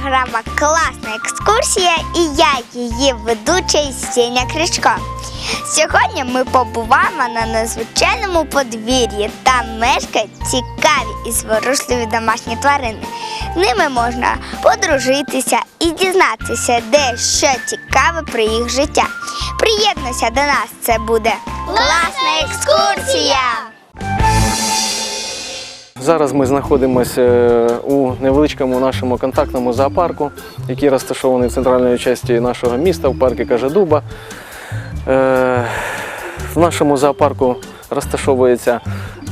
програма Класна екскурсія і я її ведучий Сіня Кричко. Сьогодні ми побуваємо на незвичайному подвір'ї. Там мешкають цікаві і зворушливі домашні тварини. Ними можна подружитися і дізнатися, де що цікаве про їх життя. Приєднуйся до нас, це буде класна екскурсія! Зараз ми знаходимося е, у невеличкому нашому контактному зоопарку, який розташований в центральній частині нашого міста, в парку Кажедуба. Е, В нашому зоопарку розташовується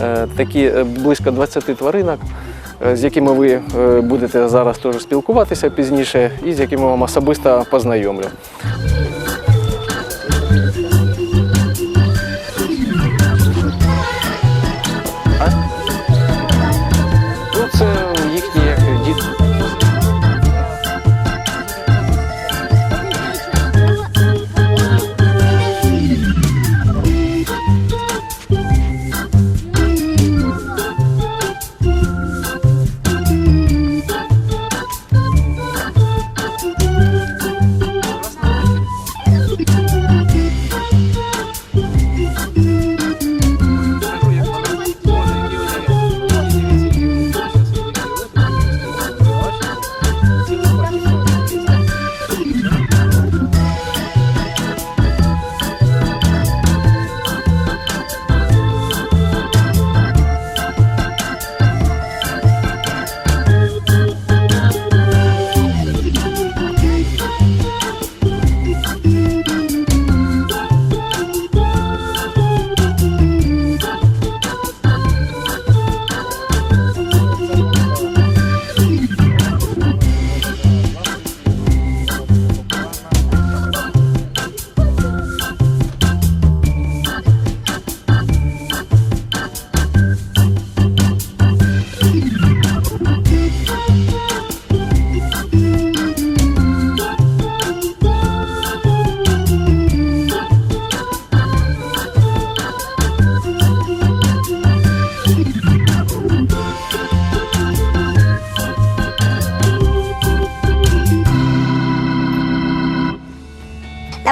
е, такі близько 20 тваринок, з якими ви будете зараз теж спілкуватися пізніше і з якими вам особисто познайомлю.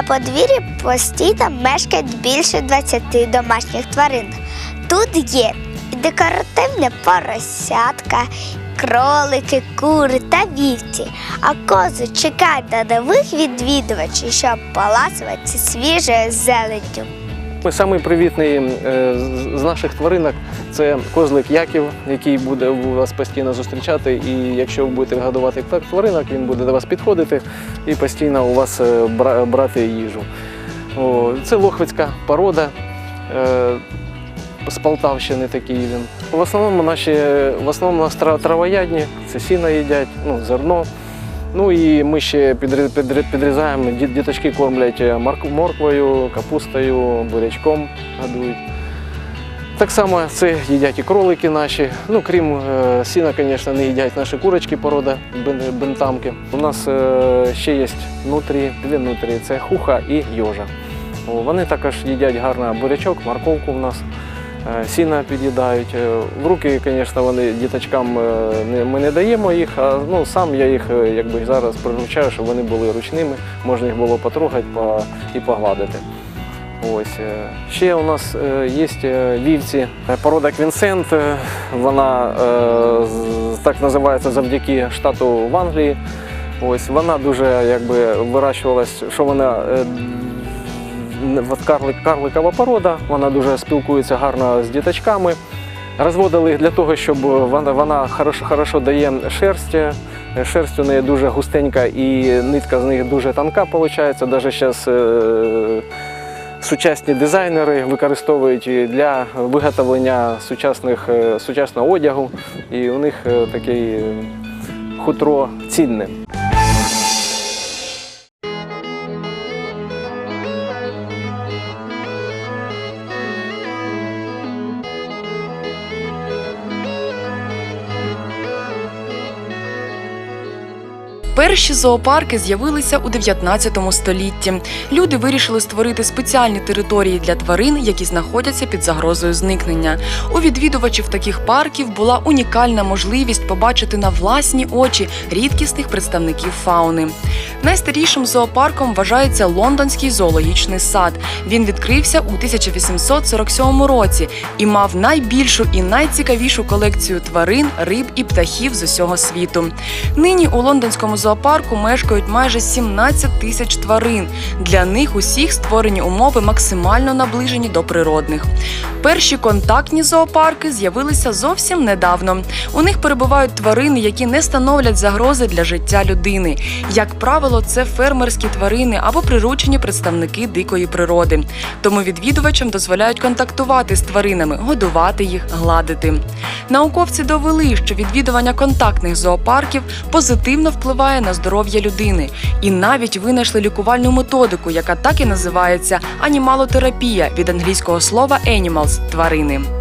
Подвір'ї постійно мешкають більше 20 домашніх тварин. Тут є і декоративне поросятка, кролики, кури та вівці. А кози чекають на нових відвідувачів, щоб поласуватися свіжою зеленню. Ми самий привітний е, з- наших тваринок це козлик Яків, який буде вас постійно зустрічати. І якщо ви будете годувати тваринок, він буде до вас підходити і постійно у вас е, брати їжу. Це лохвицька порода. е, З Полтавщини такий він. В основному наші в основному травоядні, це сіно їдять, ну, зерно. Ну і ми ще підрі- підрі- підрізаємо, діточки кормлять е, морквою, капустою, бурячком годують. Так само це їдять і кролики наші. Ну, крім е, сіна, звісно, не їдять наші курочки порода бентамки. У нас е, ще є нутрі, дві нутрі це хуха і йожа. Вони також їдять гарно бурячок, морковку в нас. Е, Сіна під'їдають. Е, В руки, звісно, вони діточкам е, ми не даємо їх, а ну, сам я їх якби зараз приручаю, щоб вони були ручними, можна їх було потрогати по, і погладити. Ось. Ще у нас є вівці порода Квінсент. Вона так називається завдяки штату в Англії. Ось вона дуже якби вирощувалась, що вона карлик, карликова порода, вона дуже спілкується гарно з діточками. Розводили їх для того, щоб вона, вона хорошо, хорошо дає шерсть. Е, Шерсть у неї дуже густенька і нитка з них дуже тонка, виходить. Навіть зараз сучасні дизайнери використовують для виготовлення сучасних, е, сучасного одягу, і у них е, таке е, хутро цінне. Перші зоопарки з'явилися у 19 столітті. Люди вирішили створити спеціальні території для тварин, які знаходяться під загрозою зникнення. У відвідувачів таких парків була унікальна можливість побачити на власні очі рідкісних представників фауни. Найстарішим зоопарком вважається лондонський зоологічний сад. Він відкрився у 1847 році і мав найбільшу і найцікавішу колекцію тварин, риб і птахів з усього світу. Нині у лондонському зоопарку мешкають майже 17 тисяч тварин. Для них усіх створені умови максимально наближені до природних. Перші контактні зоопарки з'явилися зовсім недавно. У них перебувають тварини, які не становлять загрози для життя людини. Як правило, це фермерські тварини або приручені представники дикої природи. Тому відвідувачам дозволяють контактувати з тваринами, годувати їх, гладити. Науковці довели, що відвідування контактних зоопарків позитивно впливає на здоров'я людини, і навіть винайшли лікувальну методику, яка так і називається анімалотерапія від англійського слова animals – тварини.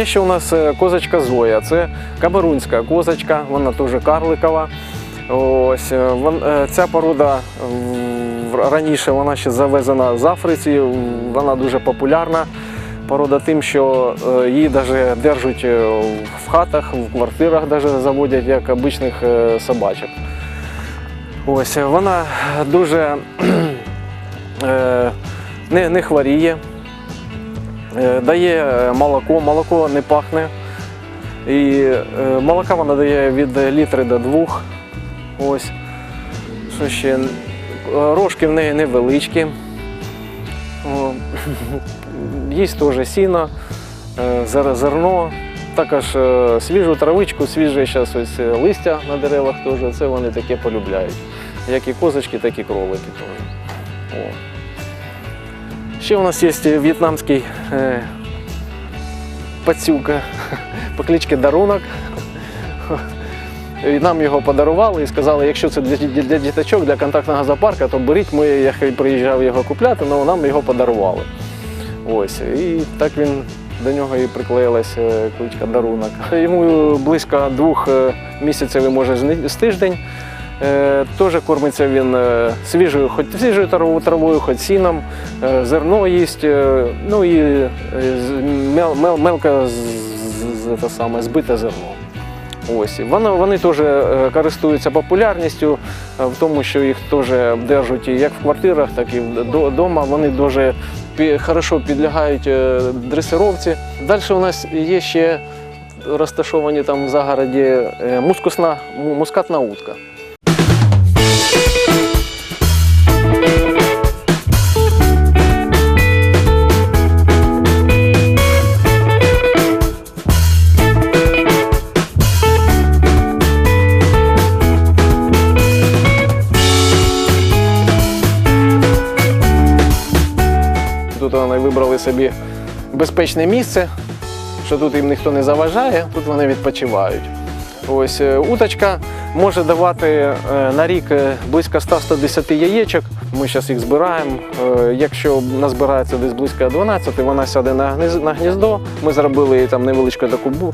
Є ще у нас е, козочка Зоя, це каберунська козочка, вона теж карликова. Ось е, е, ця порода раніше вона ще завезена з Африці, вона дуже популярна. Порода тим, що її навіть держать в хатах, в квартирах даже заводять як обичних собачок. Ось вона дуже не, не хворіє, дає е, молоко, молоко не пахне. І е, молока вона дає від літри до двох. Ось. Що ще? Е, Рожки в неї невеличкі. Їсть теж сіно, е, зерно, також е, свіжу травичку, свіже зараз ось е, листя на деревах теж. Це вони таке полюбляють. Як і козочки, так і кролики теж. Ще у нас є в'єтнамський е, пацюка по кличці Дарунок. І нам його подарували і сказали, якщо це для, для, діточок, для контактного зоопарка, то беріть, ми, я приїжджав його купляти, але нам його подарували. Ось. І так він до нього і приклеїлася е, кличка Дарунок. Йому близько двох е, місяців, може, з- з тиждень. Е, Теж кормиться він е, свіжою, свіжою травою, хоч сіном, е, зерно їсть, ну і мел, мел, з, з, саме, збите зерно. Ось. Вони, вони теж користуються популярністю в тому, що їх теж держать як в квартирах, так і вдома. Вони дуже хорошо підлягають дресировці. Далі у нас є ще розташовані там в загороді мускусна, мускатна утка. Собі безпечне місце, що тут їм ніхто не заважає, тут вони відпочивають. Ось е, уточка може давати е, на рік е, близько 100-110 яєчок. Ми зараз їх збираємо. Якщо назбирається десь близько 12, вона сяде на гніздо. Ми зробили їй там невеличку таку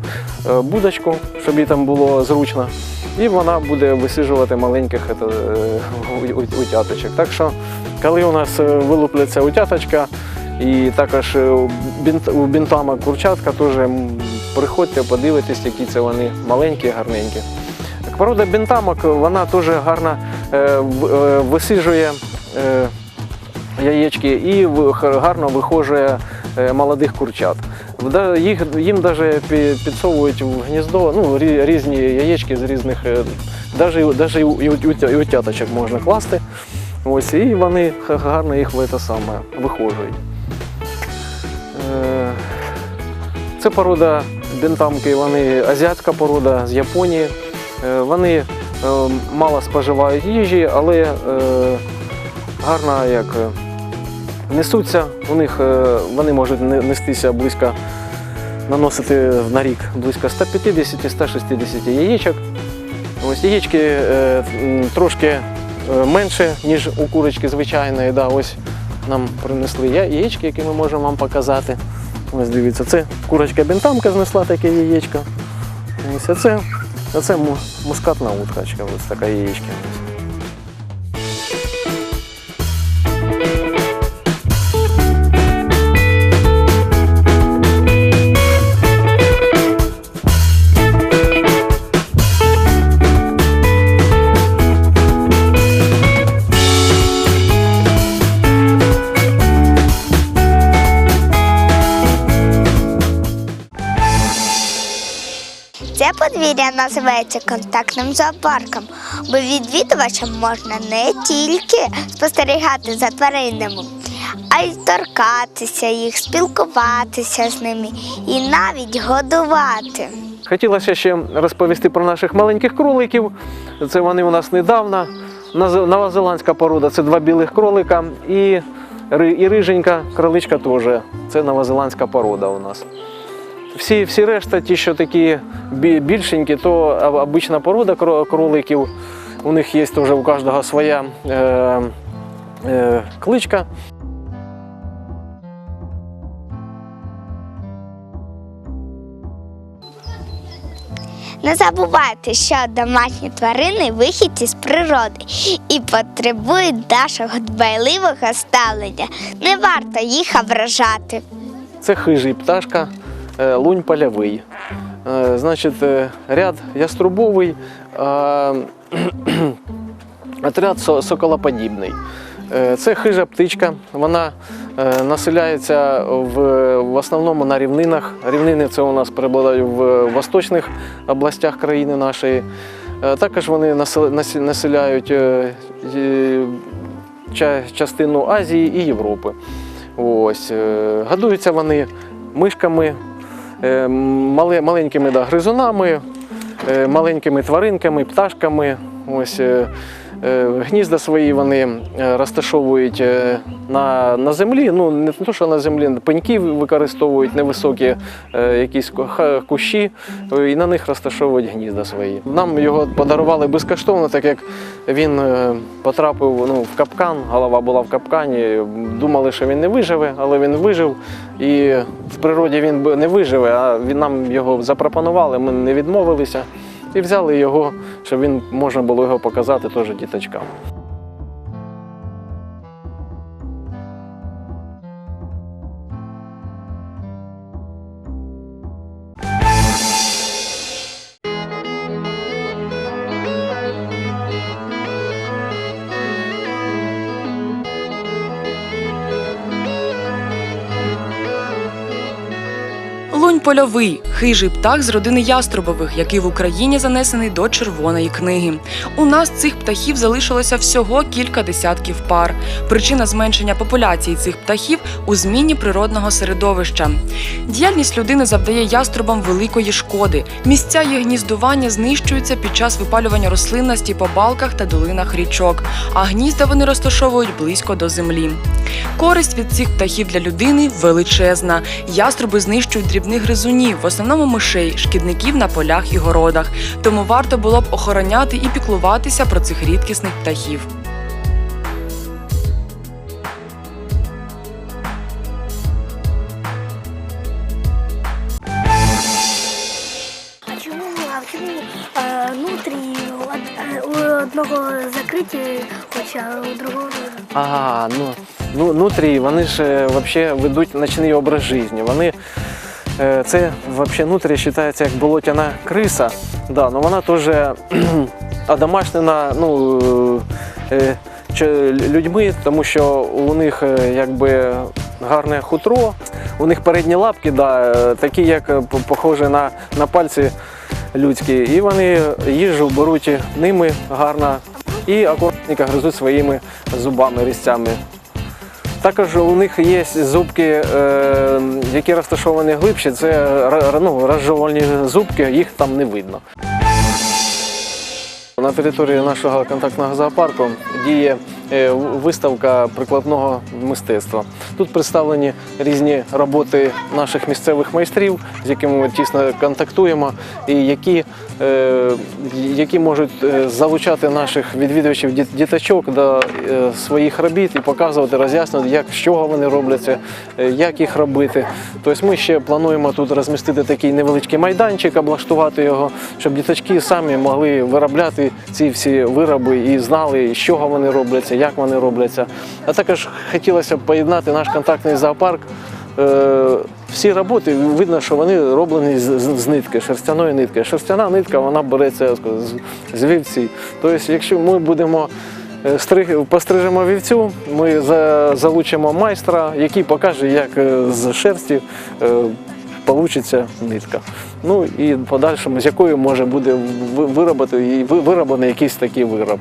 будочку, щоб їй там було зручно. І вона буде висиджувати маленьких утяточок. Так що, коли у нас вилупляться утяточка, і також е, у бінт- бінтама курчатка теж приходьте, подивитесь, які це вони маленькі, гарненькі. Порода бінтамок вона теж гарно е, е, висиджує е, яєчки і гарно вихожує молодих курчат. Їм навіть підсовують в гніздо ну, різні яєчки з різних, навіть у- і, утяточок можна класти. І вони гарно їх вихожують. Це порода бентамки, вони азіатська порода з Японії. Е, Вони е, мало споживають їжі, але е, гарно як несуться. У них вони можуть не- нестися близько, наносити на рік близько 150-160 яєчок. Ось яєчки трошки менше, ніж у курочки звичайної. Да, ось нам принесли яєчки, які ми можемо вам показати. Ось дивіться, це курочка бентамка знесла таке яєчко. Ось це, це мускатна уткачка, ось така яєчка. Це подвір'я називається контактним зоопарком, бо відвідувачам можна не тільки спостерігати за тваринами, а й торкатися їх, спілкуватися з ними і навіть годувати. Хотілося ще розповісти про наших маленьких кроликів. Це вони у нас недавно. Новозеландська порода це два білих кролика і, і риженька кроличка теж. Це новозеландська порода у нас. Всі, всі решта, ті, що такі більшенькі, то обична порода кроликів. У них є теж у кожного своя е, е, кличка. Не забувайте, що домашні тварини вихідці з природи і потребують нашого дбайливого ставлення. Не варто їх ображати. Це хижий пташка, лунь польовий. Е, Значить, е, ряд яструбовий, отряд соколоподібний. Е, Це хижа птичка, вона е, населяється в, в основному на рівнинах. Рівнини це у нас перебувають в восточних областях країни нашої. Е, Також вони населяють е, е, ча- частину Азії і Європи. Ось, е, годуються вони мишками, е, маленькими да, гризунами, е, маленькими тваринками, пташками. Ось, е, е, гнізда свої вони е, розташовують е, на, на землі. Ну, не те, що на землі, пеньки використовують невисокі е, якісь ку- кущі, е, і на них розташовують гнізда свої. Нам його подарували безкоштовно, так як він е, потрапив ну, в капкан, голова була в капкані. Думали, що він не виживе, але він вижив. І в природі він не виживе, а він нам його запропонували, ми не відмовилися. І взяли його, щоб він можна було його показати теж діточкам. Лунь польовий хижий птах з родини яструбових, який в Україні занесений до червоної книги. У нас цих птахів залишилося всього кілька десятків пар. Причина зменшення популяції цих птахів у зміні природного середовища. Діяльність людини завдає яструбам великої шкоди. Місця їх гніздування знищуються під час випалювання рослинності по балках та долинах річок, а гнізда вони розташовують близько до землі. Користь від цих птахів для людини величезна. Яструби знищують дрібних гризунів, в основному мишей, шкідників на полях і городах. Тому варто було б охороняти і піклуватися про цих рідкісних птахів. Чому, а чому е, е, одного закриті очі, а у другого А, ну, ну нутрії, вони ж е, вообще ведуть ночний образ життя. Вони це вообще нутрі вважається як болотяна криса. Да, но вона теж одомашнена ну, е, людьми, тому що у них е, якби гарне хутро, у них передні лапки, да, е, такі, як е, похожі на, на пальці людські, і вони їжу беруть ними гарно і акуратненько гризуть своїми зубами, різцями. Також у них є зубки, е, які розташовані глибше, це ну, розжовувальні зубки, їх там не видно. на території нашого контактного зоопарку діє виставка прикладного мистецтва. Тут представлені різні роботи наших місцевих майстрів, з якими ми тісно контактуємо, і які, е, які можуть е, залучати наших відвідувачів діточок до е, своїх робіт і показувати, роз'яснювати, як з чого вони робляться, е, як їх робити. Тобто ми ще плануємо тут розмістити такий невеличкий майданчик, облаштувати його, щоб діточки самі могли виробляти ці всі вироби і знали, з чого вони робляться, як вони робляться. А також хотілося б поєднати наш контактний зоопарк. Е, Всі роботи видно, що вони роблені з, нитки, шерстяної нитки. Шерстяна нитка вона береться з, вівці. Тобто, якщо ми будемо е, пострижемо вівцю, ми залучимо майстра, який покаже, як е, з шерсті е, получиться нитка. Ну і подальшому, з якою може буде виробити і вироблений якийсь такий вироб.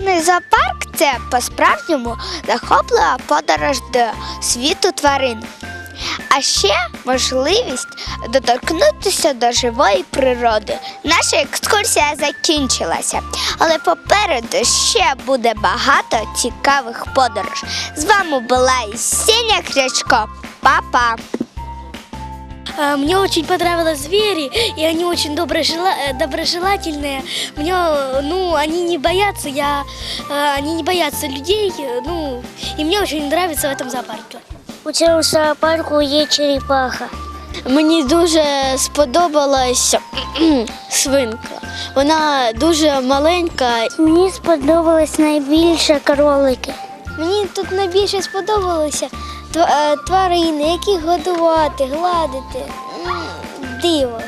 Контактний зоопарк це по-справжньому захоплива подорож до світу тварин. А ще можливість доторкнутися до живої природи. Наша екскурсія закінчилася, але попереду ще буде багато цікавих подорож. З вами була Сеня Крячко. Па-па! А, Мне очень понравились звери, и они очень доброжела- э, доброжелательные. Мне, э, ну, они не боятся, я, э, они не боятся людей, э, ну, и мне очень нравится в этом зоопарке. У цьому зоопарку є черепаха. Мені дуже сподобалась свинка. Вона дуже маленька. Мені сподобались найбільше кролики. Мені тут найбільше сподобалися тв- е, тварини, які годувати, гладити. Диво.